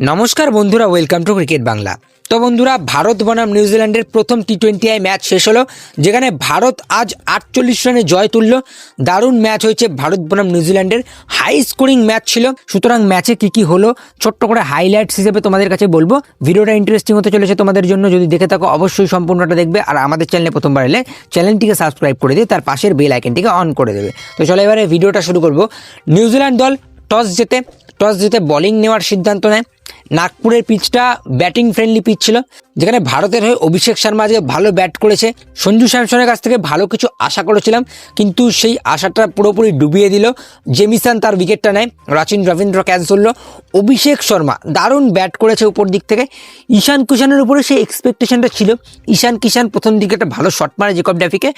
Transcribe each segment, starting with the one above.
নমস্কার বন্ধুরা welcome to cricket Bangla তো বন্ধুরা, ভারত বনাম নিউজিল্যান্ডের প্রথম টি টোয়েন্টি আই ম্যাচ শেষ হলো, যেখানে ভারত আজ আটচল্লিশ রানে জয় তুলল। দারুণ ম্যাচ হয়েছে ভারত বনাম নিউজিল্যান্ডের হাই স্কোরিং ম্যাচ ছিল। সুতরাং ম্যাচে কি কি হলো, ছোট্ট করে হাইলাইটস হিসেবে তোমাদের কাছে বলব। ভিডিওটা ইন্টারেস্টিং হতে চলেছে তোমাদের জন্য, যদি দেখে থাকো, অবশ্যই সম্পূর্ণটা দেখবে। আর আমাদের চ্যানেলে প্রথমবার এলে চ্যানেলটিকে সাবস্ক্রাইব করে দিয়ে, তার পাশের বেল আইকনটিকে অন করে দেবে। তো চলো এবারে ভিডিওটা শুরু করব। নিউজিল্যান্ড দল টস জেতে, টস জিতে বোলিং নেওয়ার সিদ্ধান্ত নেয়। নাগপুরের পিচটা ব্যাটিং ফ্রেন্ডলি পিচ ছিল। যেখানে ভারতের হয়ে অভিষেক শর্মা আজকে ভালো ব্যাট করেছে। সঞ্জু স্যামসনের কাছ থেকে ভালো কিছু আশা করেছিলাম, কিন্তু সেই আশাটা পুরোপুরি ডুবিয়ে দিল। জেমিসান তার উইকেটটা নেয়, রাচিন রবীন্দ্র ক্যাচ ধরলো। অভিষেক শর্মা দারুণ ব্যাট করেছে উপর দিক থেকে। ঈশান কিষানের উপরে সেই এক্সপেকটেশনটা ছিল। ঈশান কিষান প্রথম দিকে একটা ভালো শট মারে জেকব ডাফিকে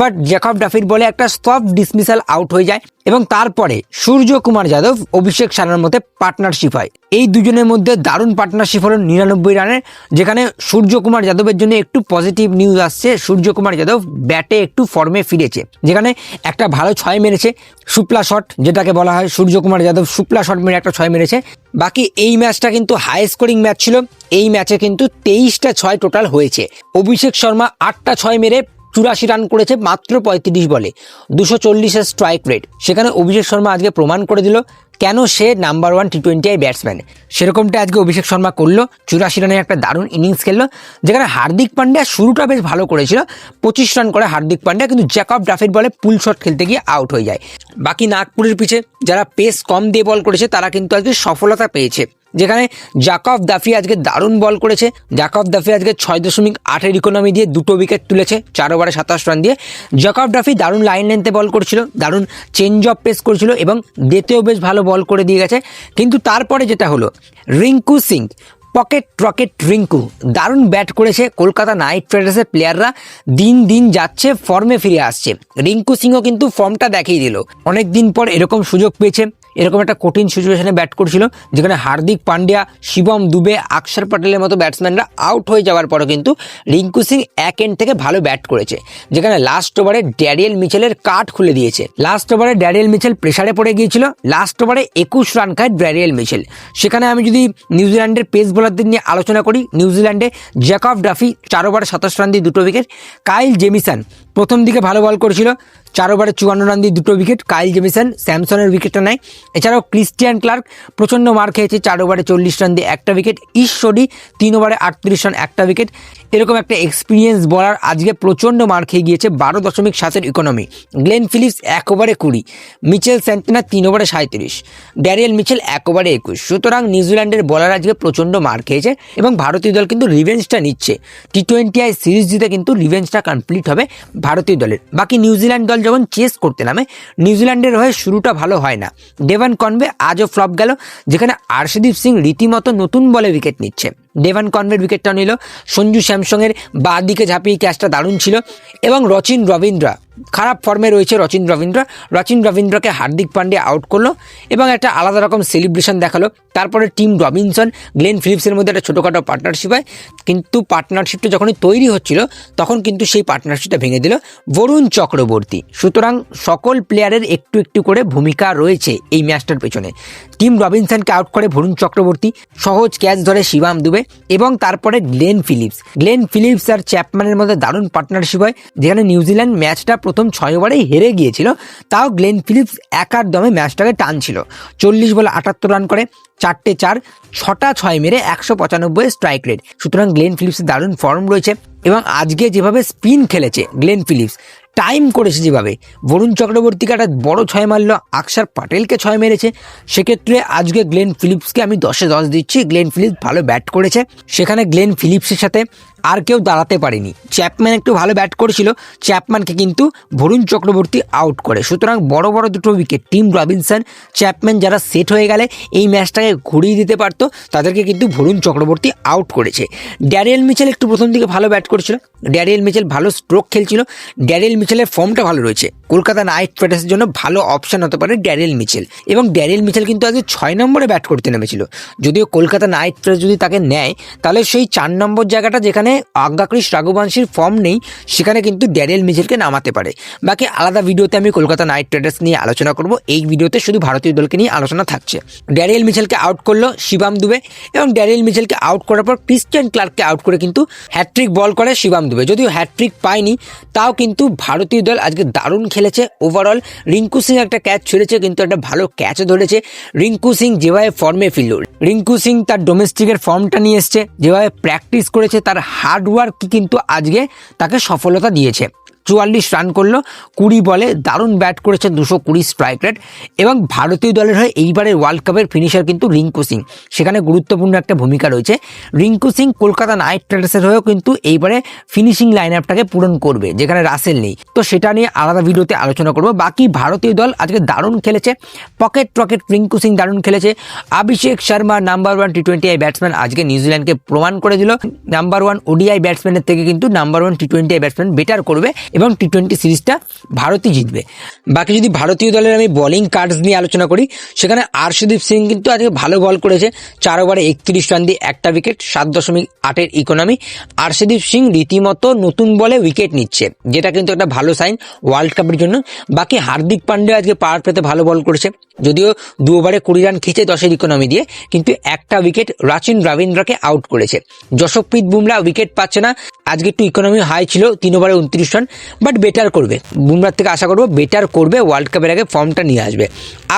বাট জেকব ডাফির বলে একটা সফট ডিসমিসাল আউট হয়ে যায় এবং তারপরে সূর্য কুমার যাদব, অভিষেক শর্মার মধ্যে পার্টনারশিপ হয়। এই দুজনের মধ্যে দারুণ পার্টনারশিপ হলো নিরানব্বই রানের, যেখানে সূর্যকুমার যাদবের জন্য একটু পজিটিভ নিউজ আসছে। সূর্যকুমার যাদব ব্যাটে একটু ফর্মে ফিরেছে। যেখানে একটা ভালো ছয় মেরেছে, শুক্লা শট যেটাকে বলা হয় সূর্যকুমার যাদব শুক্লা শট মেরে একটা ছয় মেরেছে। বাকি এই ম্যাচটা কিন্তু হাই স্কোরিং ম্যাচ ছিল। এই ম্যাচে কিন্তু তেইশটা ছয় টোটাল হয়েছে। অভিষেক শর্মা আটটা ছয় মেরে চুরাশি রান করেছে মাত্র পঁয়ত্রিশ বলে। দুশো চল্লিশের স্ট্রাইক রেট সেখানে অভিষেক শর্মা আজকে প্রমাণ করে দিল কেন সে number one T twenty I batsman সেরকমটা আজকে অভিষেক শর্মা করল। চুরাশি রানের একটা দারুণ ইনিংস খেললো, যেখানে হার্দিক পান্ডিয়া শুরুটা বেশ ভালো করেছিল। পঁচিশ রান করে হার্দিক পান্ডিয়া কিন্তু জ্যাকব ড্রাফির বলে পুল শট খেলতে গিয়ে আউট হয়ে যায়। বাকি নাগপুরের পিছে যারা পেস কম দিয়ে বল করেছে, তারা কিন্তু আজকে সফলতা পেয়েছে। যেখানে জাকব দাফি আজকে দারুণ বল করেছে। জাকব দাফি আজকে ছয় দশমিক আটের ইকোনমি দিয়ে দুটো উইকেট তুলেছে, চার ওভারে সাতাশ রান দিয়ে। জাকব ডাফি দারুণ লাইন লেন্থে বল করেছিল, দারুণ চেঞ্জ অফ পেস করেছিল এবং দেতেও বেশ ভালো বল করে দিয়ে গেছে। কিন্তু তারপরে যেটা হলো, রিঙ্কু সিং পকেট রকেট রিঙ্কু, দারুণ ব্যাট করেছে কলকাতা নাইট রাইডার্সের প্লেয়াররা দিন দিন যাচ্ছে ফর্মে ফিরে আসছে। রিঙ্কু সিংও কিন্তু ফর্মটা দেখিয়ে দিল। অনেক দিন পর এরকম সুযোগ পেয়েছে। এরকম একটা কঠিন সিচুয়েশনে ব্যাট করছিল, যেখানে হার্দিক পান্ডিয়া, শিবম দুবে আকসার প্যাটেলের মতো ব্যাটসম্যানরা আউট হয়ে যাওয়ার পরও কিন্তু রিঙ্কু সিং এক এন্ড থেকে ভালো ব্যাট করেছে, যেখানে লাস্ট ওভারে ড্যারিয়েল মিচেলের কাঠ খুলে দিয়েছে। লাস্ট ওভারে ড্যারিয়েল মিচেল প্রেসারে পড়ে গিয়েছিল লাস্ট ওভারে একুশ রান খায় ড্যারিয়েল মিচেল। সেখানে আমি যদি নিউজিল্যান্ডের পেস বোলারদের নিয়ে আলোচনা করি নিউজিল্যান্ডে জ্যাকব ডাফি চার ওভারে সাতাশ রান দিয়ে দুটো উইকেট কাইল জেমিসান প্রথম দিকে ভালো বল করেছিল। চার ওভারে চুয়ান্ন রান দিয়ে দুটো উইকেট কাইল জেমিসন স্যামসনের উইকেটটা নেয়। এছাড়াও ক্রিস্টিয়ান ক্লার্ক প্রচণ্ড মার খেয়েছে চার ওভারে চল্লিশ রান দিয়ে একটা উইকেট ঈশ্বরী তিন ওভারে আটত্রিশ রান, একটা উইকেট এরকম একটা এক্সপিরিয়েন্স বলার আজকে প্রচণ্ড মার খেয়ে গিয়েছে বারো দশমিক সাতের ইকোনমি গ্লেন ফিলিপস এক ওভারে কুড়ি, মিচেল স্যান্টেনা তিন ওভারে সাঁত্রিশ ড্যারিয়েল মিচেল এক ওভারে একুশ। সুতরাং নিউজিল্যান্ডের বলার আজকে প্রচণ্ড মার খেয়েছে এবং ভারতীয় দল কিন্তু রিভেঞ্জটা নিচ্ছে। টি টোয়েন্টি আই সিরিজ জিতে কিন্তু রিভেঞ্জটা কমপ্লিট হবে ভারতীয় দলের। বাকি নিউজিল্যান্ড দল যখন চেস করতে নামে, নিউজিল্যান্ডের হয়ে শুরুটা ভালো হয় না। ডেভান কনভে আজও ফ্লপ গেল, যেখানে আর্শদীপ সিং রীতিমতো নতুন বলে উইকেট নিচ্ছে। ডেভান কনভের উইকেটটা নিল। সঞ্জু স্যামসংয়ের বাঁ দিকে ঝাঁপিয়ে ক্যাচটা দারুণ ছিল এবং রচিন রবীন্দ্রা। খারাপ ফর্মে রয়েছে রচিন রবীন্দ্র। রচিন রবীন্দ্রকে হার্দিক পান্ডে আউট করল এবং একটা আলাদা রকম সেলিব্রেশন দেখাল। তারপরে টিম রবিনসন গ্লেন ফিলিপসের মধ্যে একটা ছোটোখাটো পার্টনারশিপ হয়। কিন্তু পার্টনারশিপটা যখনই তৈরি হচ্ছিল, তখন কিন্তু সেই পার্টনারশিপটা ভেঙে দিল বরুণ চক্রবর্তী। সুতরাং সকল প্লেয়ারের একটু একটু করে ভূমিকা রয়েছে এই ম্যাচটার পেছনে। টিম রবিনসনকে আউট করে বরুণ চক্রবর্তী, সহজ ক্যাচ ধরে শিবাম দুবে এবং তারপরে গ্লেন ফিলিপস গ্লেন ফিলিপস আর চ্যাপম্যানের মধ্যে দারুণ পার্টনারশিপ হয়, যেখানে নিউজিল্যান্ড ম্যাচটা প্রথম ছয় ওভারেই হেরে গিয়েছিল, তাও গ্লেন ফিলিপস একার দমে ম্যাচটাকে টানছিল। চল্লিশ বলে আটাত্তর রান করে, চারটে চার, ছটা ছয় মেরে একশো পঁচানব্বই স্ট্রাইক রেট সুতরাং গ্লেন ফিলিপসের দারুণ ফর্ম রয়েছে এবং আজকে যেভাবে স্পিন খেলেছে গ্লেন ফিলিপস টাইম করেছে যেভাবে, বরুণ চক্রবর্তীকে একটা বড় ছয় মারল, আকসার পাটেলকে ছয় মেরেছে, সেক্ষেত্রে আজকে গ্লেন ফিলিপসকে আমি দশে দশ দিচ্ছি, গ্লেন ফিলিপস ভালো ব্যাট করেছে, সেখানে গ্লেন ফিলিপসের সাথে আর কেউ দাঁড়াতে পারেনি। চ্যাপম্যান একটু ভালো ব্যাট করেছিল। চ্যাপম্যানকে কিন্তু ভরুণ চক্রবর্তী আউট করে। সুতরাং বড় বড় দুটো উইকেট টিম রবিনসন চ্যাপম্যান যারা সেট হয়ে গেলে এই ম্যাচটাকে ঘুরিয়ে দিতে পারতো, তাদেরকে কিন্তু ভরুণ চক্রবর্তী আউট করেছে। ড্যারিয়েল মিচেল একটু প্রথম দিকে ভালো ব্যাট করেছিল। ড্যারিয়েল মিচেল ভালো স্ট্রোক খেলছিল। ড্যারিয়েল মিচেলের ফর্মটা ভালো রয়েছে। কলকাতা নাইট রাইডার্সের জন্য ভালো অপশন হতে পারে ড্যারিয়েল মিচেল এবং ড্যারিয়েল মিচেল কিন্তু আজকে ছয় নম্বরে ব্যাট করতে নেমেছিল। যদিও কলকাতা নাইট রাইডার্স যদি তাকে নেয়, তাহলে সেই চার নম্বর জায়গাটা যেখানে যেখানে আজ্ঞাকৃষ রাঘুবংশীর ফর্ম নেই, সেখানে কিন্তু ড্যারিয়েল মিচেলকে নামাতে পারে। বাকি আলাদা ভিডিওতে আমি কলকাতা নাইট রাইডার্স নিয়ে আলোচনা করব। এই ভিডিওতে শুধু ভারতীয় দলকে নিয়ে আলোচনা থাকছে। ড্যারিয়েল মিচেলকে আউট করল শিবাম দুবে এবং ড্যারিয়েল মিচেলকে আউট করার পর ক্রিস্টিয়ান ক্লার্ককে আউট করে কিন্তু হ্যাট্রিক বল করে শিবাম দুবে। যদিও হ্যাট্রিক পায়নি, তাও কিন্তু ভারতীয় দল আজকে দারুণ খেলেছে। ওভারঅল রিঙ্কু সিং একটা ক্যাচ ছেড়েছে, কিন্তু একটা ভালো ক্যাচ ধরেছে। রিঙ্কু সিং যেভাবে ফর্মে ফিরল, রিঙ্কু সিং তার ডোমেস্টিকের ফর্মটা নিয়ে এসছে, যেভাবে প্র্যাকটিস করেছে, তার হার্ডওয়ার্ক কিন্তু আজকে তাকে সফলতা দিয়েছে। চুয়াল্লিশ রান করল, কুড়ি বলে দারুণ ব্যাট করেছে দুশো কুড়ি স্ট্রাইক রেট এবং ভারতীয় দলের হয়ে এইবারের ওয়ার্ল্ড কাপের ফিনিশার কিন্তু রিঙ্কু সিং। সেখানে গুরুত্বপূর্ণ একটা ভূমিকা রয়েছে। রিঙ্কু সিং কলকাতা নাইট রাইডার্সের হয়েও কিন্তু এইবারে ফিনিশিং লাইন আপটাকে পূরণ করবে, যেখানে রাসেল নেই। তো সেটা নিয়ে আলাদা ভিডিওতে আলোচনা করব। বাকি ভারতীয় দল আজকে দারুণ খেলেছে। পকেট রকেট রিঙ্কু সিং দারুণ খেলেছে। Abhishek Sharma number one T twenty I batsman আজকে নিউজিল্যান্ডকে প্রমাণ করে দিল। নাম্বার ওয়ান ওডিআই ব্যাটসম্যানের থেকে কিন্তু number one T twenty I batsman better করবে। এবং টি টোয়েন্টি সিরিজটা ভারতই জিতবে। বাকি যদি ভারতীয় দলের আমি বোলিং কার্ডস নিয়ে আলোচনা করি, সেখানে আরশদীপ সিং কিন্তু আজকে ভালো বল করেছে। চার ওভারে একত্রিশ রান দিয়ে একটা উইকেট সাত দশমিক আটের ইকোনমি আরশদীপ সিং রীতিমতো নতুন বলে উইকেট নিচ্ছে, যেটা কিন্তু একটা ভালো সাইন ওয়ার্ল্ড কাপের জন্য। বাকি হার্দিক পান্ডে আজকে পাওয়ার পেতে ভালো বল করেছে। যদিও দু ওভারে কুড়ি রান খেঁচে দশের ইকোনমি দিয়ে, কিন্তু একটা উইকেট রাচিন রবীন্দ্রকে আউট করেছে। যশপ্রীত বুমরা উইকেট পাচ্ছে না। আজকে একটু ইকোনমি হাই ছিল, তিন ওভারে উনত্রিশ রান বাট বেটার করবে। বুমরার থেকে আশা করব বেটার করবে ওয়ার্ল্ড কাপের আগে ফর্মটা নিয়ে আসবে।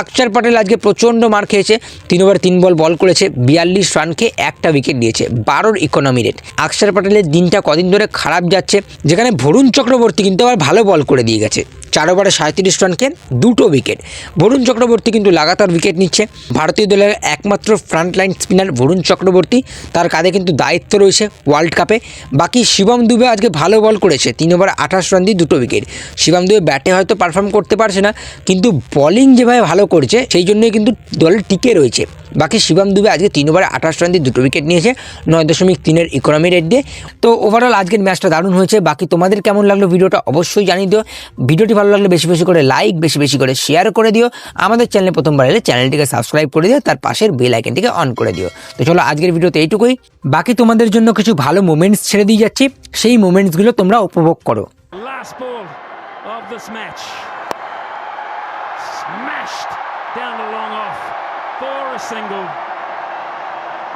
আকচার পাটেল আজকে প্রচণ্ড মার খেয়েছে, তিন ওভার তিন বল বল করেছে, বিয়াল্লিশ রান খেয়ে একটা উইকেট দিয়েছে, বারোর ইকোনমি রেট আকসার প্যাটেলের দিনটা কদিন ধরে খারাপ যাচ্ছে, যেখানে ভরুণ চক্রবর্তী কিন্তু আবার ভালো বল করে দিয়ে গেছে। চার ওভারে সাঁত্রিশ রানকে দুটো উইকেট বরুণ চক্রবর্তী কিন্তু লাগাতার উইকেট নিচ্ছে। ভারতীয় দলের একমাত্র ফ্রন্টলাইন স্পিনার বরুণ চক্রবর্তী, তার কাঁধে কিন্তু দায়িত্ব রয়েছে ওয়ার্ল্ড কাপে বাকি শিবম দুবে আজকে ভালো বল করেছে, তিন ওভারে আঠাশ রান দিয়ে দুটো উইকেট শিবম দুবে ব্যাটে হয়তো পারফর্ম করতে পারছে না, কিন্তু বোলিং যেভাবে ভালো করছে, সেই জন্যই কিন্তু দলের টিকে রয়েছে। বাকি শিবম দুবে আজকে তিন ওভারে আঠাশ রান দিয়ে দুটো উইকেট নিয়েছে, নয় দশমিক তিনের ইকোনমি রেট দিয়ে। তো ওভারঅল আজকের ম্যাচটা দারুণ হয়েছে। বাকি তোমাদের কেমন লাগল ভিডিওটা অবশ্যই জানিয়ে দিও। ভিডিওটি ভালো লাগলে বেশি বেশি করে লাইক বেশি বেশি করে শেয়ার করে দিও আমাদের চ্যানেলে প্রথমবার এলে চ্যানেলটিকে সাবস্ক্রাইব করে দিও, তার পাশের বেল আইকনটিকে অন করে দিও তো চলো আজকের ভিডিওতে এইটুকুই বাকি তোমাদের জন্য কিছু ভালো মোমেন্টস ছেড়ে দিয়ে যাচ্ছি সেই মোমেন্টসগুলো তোমরা উপভোগ করো.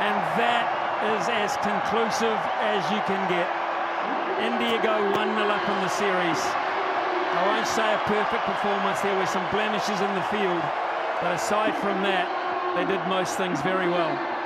And that is as conclusive as you can get. India go 1 0 up in the series. I won't say a perfect performance, there were some blemishes in the field. But aside from that, they did most things very well.